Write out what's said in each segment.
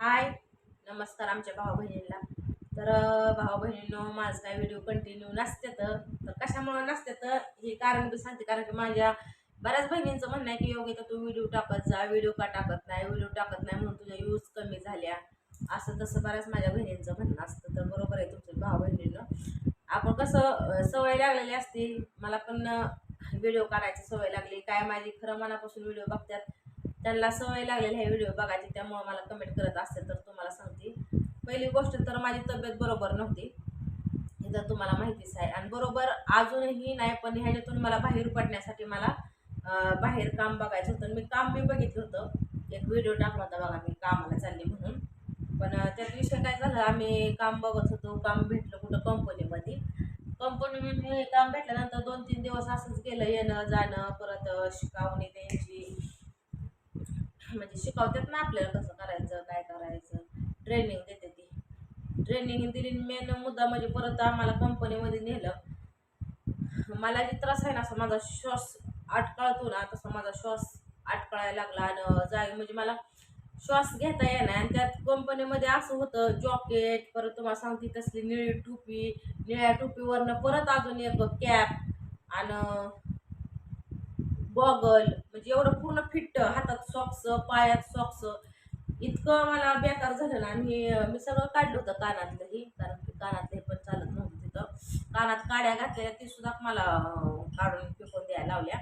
हाय नमस्कार आमच्या भाऊ बहिणींना तर भाऊ बहिणींनो माझं काय व्हिडिओ कंटिन्यू नसते तर तर कशामुळं नसते तर हे कारण मी सांगते कारण की माझ्या बऱ्याच बहिणींचं म्हणणं आहे की योग्य तर तू व्हिडिओ टाकत जा व्हिडिओ का टाकत नाही व्हिडिओ टाकत नाही म्हणून तुझ्या यूज कमी झाल्या. असं तसं बऱ्याच माझ्या बहिणींचं म्हणणं असतं तर बरोबर आहे तुमच्या भाऊ बहिणींना आपण कसं सवय लागलेली असते मला पण व्हिडिओ काढायची सवय लागली. काय माझी खरं मनापासून व्हिडिओ बघतात त्यांना सवय लागलेली आहे व्हिडिओ बघायची त्यामुळं मला कमेंट करत असते तर तुम्हाला सांगते. पहिली गोष्ट तर माझी तब्येत बरोबर नव्हती. हे तर तुम्हाला माहितीच आहे. आणि बरोबर अजूनही नाही पण ह्याच्यातून मला बाहेर पडण्यासाठी मला बाहेर काम बघायचं होतं. मी काम मी बघितलं होतं. एक व्हिडिओ टाकला होता बघा मी कामाला चालली म्हणून. पण त्यात विषय काय झालं आम्ही काम बघत होतो. काम भेटलं कुठं? कंपनीमध्ये. कंपनीमध्ये काम भेटल्यानंतर दोन तीन दिवस असंच गेलं येणं जाणं परत शिकावणी त्यांची शिकवतात ना आपल्याला कसं करायचं काय करायचं. ट्रेनिंग देते ती. ट्रेनिंग दिली मेन मुद्दा म्हणजे परत आम्हाला कंपनीमध्ये नेलं. मला जे त्रास आहे ना असं माझा श्वास अटकळतो ना तसा माझा श्वास अटकळायला लागला आणि जाय म्हणजे मला श्वास घेता येणार आणि त्यात कंपनीमध्ये असं होतं जॉकेट परत तुम्हाला सांगते तसली निळी टोपी निळ्या टोपीवरनं परत अजून एक कॅप आणि गॉगल म्हणजे एवढं पूर्ण फिट हातात सॉक्स पायात सॉक्स इतकं मला बेकार झालं ना आणि मी सगळं काढलं होतं कानातलंही कारण की कानातले पण चालत नव्हतं तिथं. कानात काड्या घातलेल्या ती सुद्धा मला काढून फेकून द्यायला लावल्या.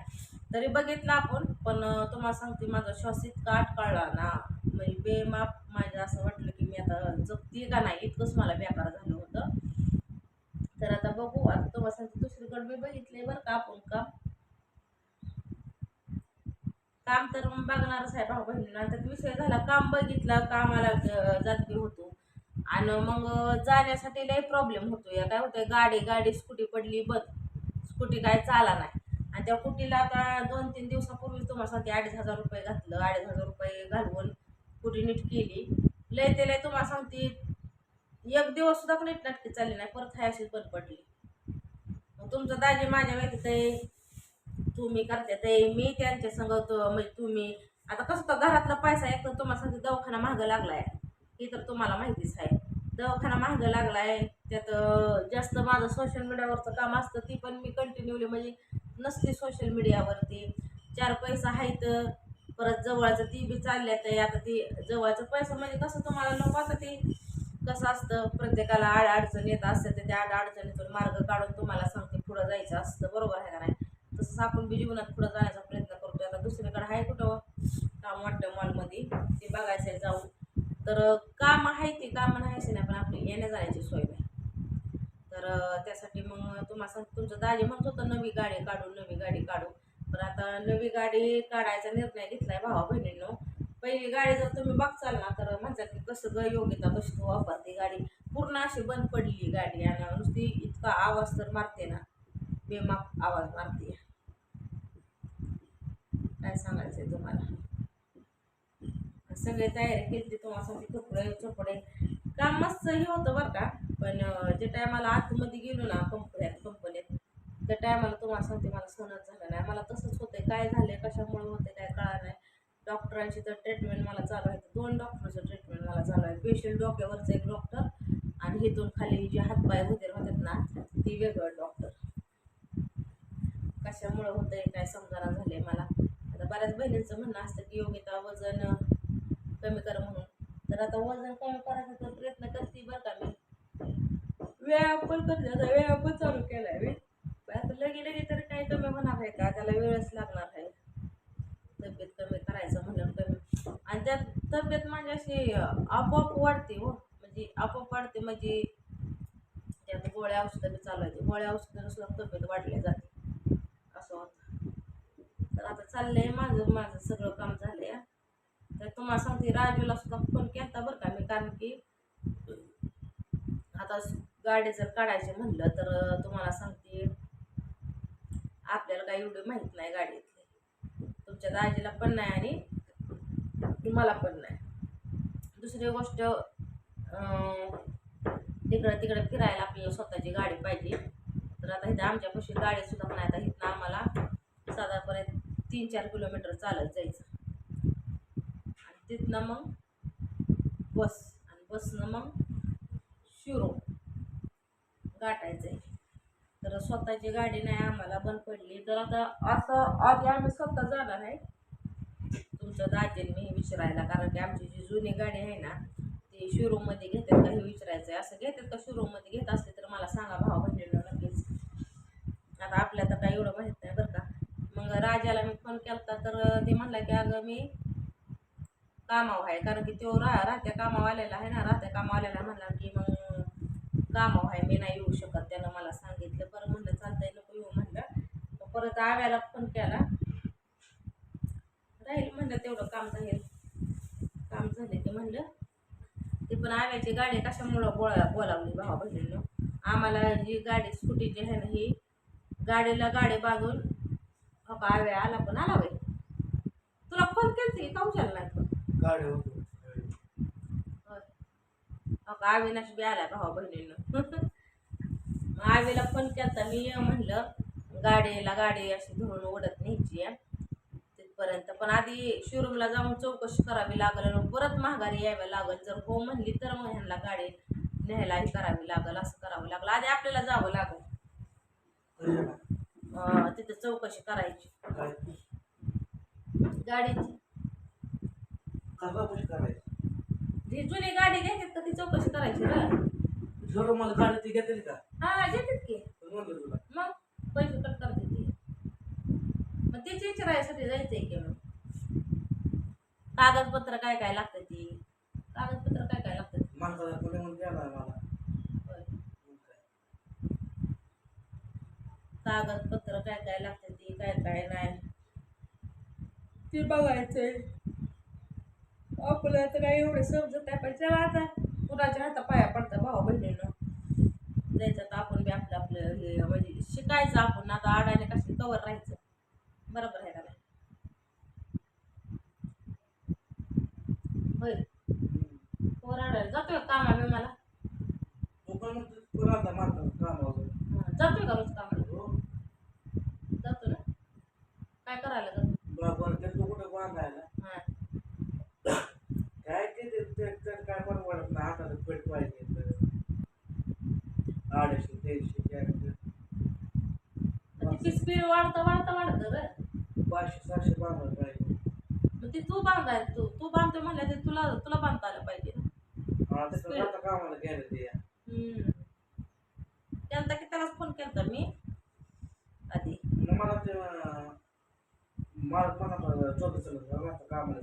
तरी बघितलं आपण पण तुम्हाला सांगते माझा श्वास इतका अटकाळला ना म्हणजे बेमाप माझं असं वाटलं की मी आता जगते का नाही इतकंच मला बेकार झालं होतं. तर आता बघू आता तुम्हाला सांगते दुसरीकडे मी बघितले बरं का आपण का काम तर मग बघणारच आहे भाऊ बहिणींना तर विषय झाला काम बघितलं कामाला जातकी होतो. आणि मग जाण्यासाठी लय प्रॉब्लेम होतो या काय होतं गाडी गाडी स्कूटी पडली बंद. स्कूटी काय चाला नाही. आणि त्या कुटीला आता दोन तीन दिवसापूर्वी तुम्हाला सांगते अडीच हजार रुपये घातलं अडीच हजार रुपये घालवून कुटी नीट केली. लय ते लय तुम्हाला सांगते एक दिवस सुद्धा नीट नाटकी चालली नाही. परत हाय अशीच बंद पडली. मग तुमचं दाजी माझ्या माहिती तुम्ही करते ते मी त्यांच्या संगतो म्हणजे तुम्ही आता कसं तर घरातला पैसा एक तर तुम्हाला सांगते दवाखाना महाग लागलाय. हे तर तुम्हाला माहितीच आहे. दवाखाना महाग लागलाय त्यात जास्त माझं सोशल मीडियावरचं काम असतं ती पण मी कंटिन्यूली म्हणजे नसते सोशल मीडियावरती चार पैसा आहेत परत जवळचं ती बी चालल्यात आहे आता ती जवळचं पैसा म्हणजे कसं तुम्हाला नको आता ते. कसं असतं प्रत्येकाला आड अडचण येत असते तर त्या आड अडचणीतून मार्ग काढून तुम्हाला सांगते पुढं जायचं असतं बरोबर आहे का नाही? तसंच आपण बी जीवनात पुढं जाण्याचा प्रयत्न करतोय. आता दुसरीकडे आहे कुठं हो? काम वाटतं मॉलमध्ये. ते बघायचं आहे जाऊन तर काम आहे ते काम नाही नाही पण आपली येण्या जाण्याची सोय नाही. तर त्यासाठी मग तुम्हाला सांग तुमचं दाजी म्हणत होतं नवी गाडी काढू नवी गाडी काढू. पण आता नवी गाडी काढायचा निर्णय घेतलाय भावा बहिणींनो. पहिली गाडी जर तुम्ही बघचाल ना तर म्हणतात की कसं ग योग्यता कशी तू वापरते गाडी. पूर्ण अशी बंद पडली गाडी आणि नुसती इतका आवाज तर मारते ना. बेमाप आवाज मारते. काय सांगायचं आहे तुम्हाला? सगळे तयारी केली तुम्हासाठी तुम्हाला सांगते कपडे चोपडे. काम मस्त हे होतं बरं का पण जे टायमाला आतमध्ये गेलो ना कंपन्यात कंपनीत त्या टायमाला तुम्हाला सांगते मला सहनच झालं नाही. मला तसंच होतंय काय झालंय कशामुळे होते काय कळा नाही. डॉक्टरांची तर ट्रीटमेंट मला चालू आहे. दोन डॉक्टरचं ट्रीटमेंट मला चालू आहे. पेशंट डोक्यावरचं एक डॉक्टर आणि हिथून खाली जे हातपाय वगैरे होतात ना ती वेगळं डॉक्टर कशामुळे होतंय काय समजायला झालंय मला. बऱ्याच बहिणींचं म्हणणं असतं की योगिता वजन कमी कर म्हणून. तर आता वजन कमी करायचा तर प्रयत्न करते बरं का मी. व्यायाम पण करते. आता व्यायाम पण चालू केलाय मी. आता लगे लगे तर काही कमी होणार आहे का? त्याला वेळच लागणार आहे. तब्येत कमी करायचं म्हणलं कमी. आणि त्यात तब्येत माझी अशी आपोआप वाढते हो. म्हणजे आपोआप वाढते. म्हणजे त्यात गोळ्या औषधं चालू आहेत. गोळ्या औषधानं सुद्धा तब्येत वाढली जाते. आता चाललंय माझं माझं सगळं काम झालंय. तर तुम्हाला सांगते राजूला सुद्धा फोन केला बरं का मी कारण की आता गाडी जर काढायची म्हणलं तर तुम्हाला सांगते आपल्याला काही एवढी माहीत नाही गाडीतली. तुमच्या दाजीला पण नाही आणि मला पण नाही. दुसरी गोष्ट तिकडं तिकडं फिरायला आपल्याला स्वतःची गाडी पाहिजे. तर आता इथं आमच्यापाशी गाडी सुद्धा पण आता इथं आम्हाला साधारणपणे तीन चार किलोमीटर चालत जायचं. आणि तिथनं मग बस आणि बसनं मग शिरो गाठायचं आहे. तर स्वतःची गाडी नाही आम्हाला बंद पडली. तर आता असं आधी आम्ही स्वतः जाणार आहे. तुमच्या दाजीने मी विचारायला कारण की आमची जी जुनी गाडी आहे ना ती शोरूममध्ये घेतात का हे विचारायचं आहे. असं घेतात का शोरूममध्ये घेत असले तर मला सांगा भाव बहिणीला नक्कीच. आता आपल्या तर काही एवढं माहीत नाही मग राजाला मी फोन केला तर ते म्हणला की अगं मी कामाव आहे. कारण की तो रा राहत्या कामावाल्याला आहे ना राहत्या कामावाल्याला म्हणला की मग कामाव आहे मी नाही येऊ शकत. त्यानं मला सांगितलं. बरं म्हणलं चालतंय नको येऊ म्हणलं. मग परत आव्याला फोन केला. राहील म्हणलं तेवढं काम झालं काम झालं ते म्हणलं ते पण आव्याची गाडी कशामुळं बोला बोलावली भावा बहिणीनं? आम्हाला जी गाडी स्कूटीची आहे ना ही गाडीला गाडी बांधून हो का आव्या आला पण आला बाई. तुला फोन केलते का उचलला नाही फोन गाडी होतो. होय. का अविनाश बी आला भावा बहिणीनं. मग आवीला फोन केला मी म्हणलं गाडीला गाडी अशी धरून ओढत न्यायची आहे. तिथपर्यंत. पण आधी शोरूमला जाऊन चौकशी करावी लागल परत महागारी यावी लागल. जर हो म्हणली तर मग ह्यांना गाडी न्यायला हे करावी लागल असं करावं लागलं. आधी आपल्याला जावं लागल. तिथं चौकशी करायची. गाडीची. कसा कशी करायची? जी जुनी गाडी घ्यायची का ती चौकशी करायची ना? जर मला गाडी ती घेतली का? हा घेतात की. तर म्हणलं तुला. मग पैसे कट करते ती. मग त्याची विचारायसाठी जायचंय की मग. कागदपत्र काय काय लागतं ती? कागदपत्र काय काय लागतं? माणसाला कोणी म्हणून द्यायला मला होय. मग काय. कागदपत्र काय काय लागतं ती काय काय नाही. ते बघायचंय. आपल्याला तर काय एवढं समजत नाही पण चला आता कुणाच्या हाता पाया पडतं भाऊ बहिणीनं. जायचं तर आपण बी आपलं आपलं हे म्हणजे शिकायचं आपण आता आडाने कशी कवर राहायचं? बरोबर आहे का नाही? होय. पोर आडायला जातोय कामा बी मला? जातोय का रोज कामाला हो. जातो ना काय करायला जातो बरोबर ते तू कुठं बांधायला. हां. काय ते ते- ते- ते काय परवडत नाही हाताला पेट पाहिजे तर. अडीचशे तीनशे चारशे ती पिसपीड वाढतं वाढतं वाढतं रे पाचशे सहाशे बांधायला पाहिजे. मग ती तू बांधाय तू तू बांधतोय म्हणलं ते तुला तुला बांधता आलं पाहिजे आता कामाला घ्यायला ते. केलता की त्यालाच फोन केलता मी आधी मग मला ते अं, मला चल आता कामाला.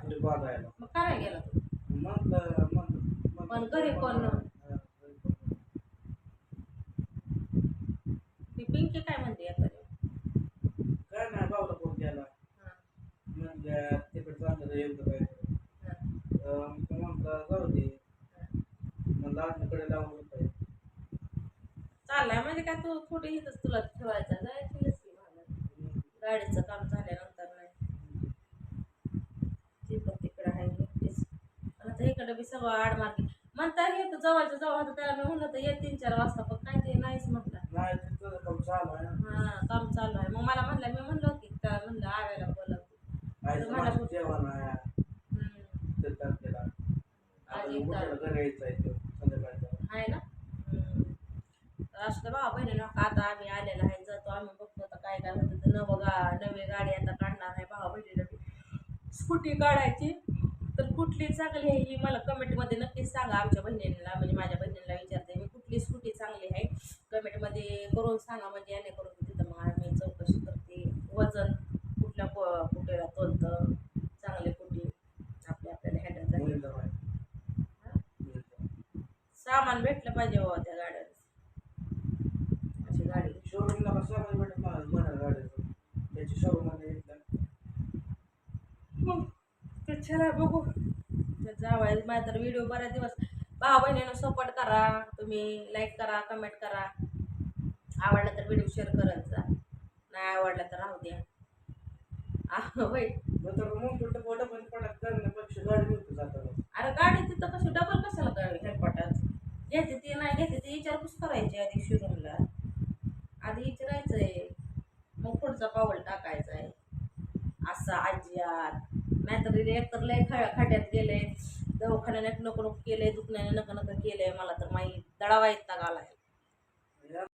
कुठे बांधायला. मग काय गेला तू. म्हणलं म्हणलं पण घरी कोण. ती पिंकी काय म्हणते आता काय नाही बाबा फोन केला. म्हणजे तिकडे चाललं एकदा काय? म्हणला जाऊ दे. म्हणलं आपल्याकडे लावून चाललाय म्हणजे काय तू थोडी इथंच तुला ठेवायचा जायची. गाडीचं काम झाल्यानंतर नाही. ती पण तिकडं आहे एकटीच. पण आता इकडं बी सगळं आडमार्गी म्हणता येतं जवळच्या जवळ आता त्याला मी म्हणलं तर ये तीन चार वाजता पण काय ते नाहीच म्हटलं. नाही तिथं काम चालू आहे ना. हा काम चालू आहे. मग मला म्हणलं मी म्हणलं होती त्याला म्हणलं आव्याला मला जेवण आहे. हम्म. असं भावा बहिणीनं आता आम्ही आलेला आहे जातो आम्ही बघतो आता काय काय होतं. तर नवं गा नवी गाडी आता काढणार आहे भावा बहिणीनं. स्कूटी काढायची तर कुठली चांगली आहे ही मला कमेंटमध्ये नक्कीच सांगा. आमच्या बहिणींना म्हणजे माझ्या बहिणीला विचारते मी कुठली स्कूटी चांगली आहे? कमेंटमध्ये करून सांगा म्हणजे याने करून तिथं मग आम्ही चौकशी करते. वजन कुठल्या कुठेला तोलतं चांगले कुठे आपल्या आपल्याला हँडल. सामान भेटलं पाहिजे बाबा त्या गाड्यात अशी गाडी शोरूमला कसं सामान भेटत मला मला गाडीचं त्याची शोरूममध्ये घेतलं तर चला बघू. तर जावाय माझा तर व्हिडिओ बऱ्याच दिवस भावा बहिणीनं सपोर्ट करा. तुम्ही लाईक करा कमेंट करा. आवडला तर व्हिडिओ शेअर करत जा. नाही आवडला तर राहू द्या. अरे गाडी तिथं कशी डबल कशाला काय हेलपाटात घ्यायची ती नाही घ्यायची ती विचारपूस करायची आधी शोरूमला आधी विचारायचंय. मग पुढचा पाऊल टाकायचा आहे असा आज्यात नाहीतर एक तर लय खा खाट्यात गेले दवाखान्याने नको नको केले दुखण्याने नका नका केले मला तर माही दडावा येता आहे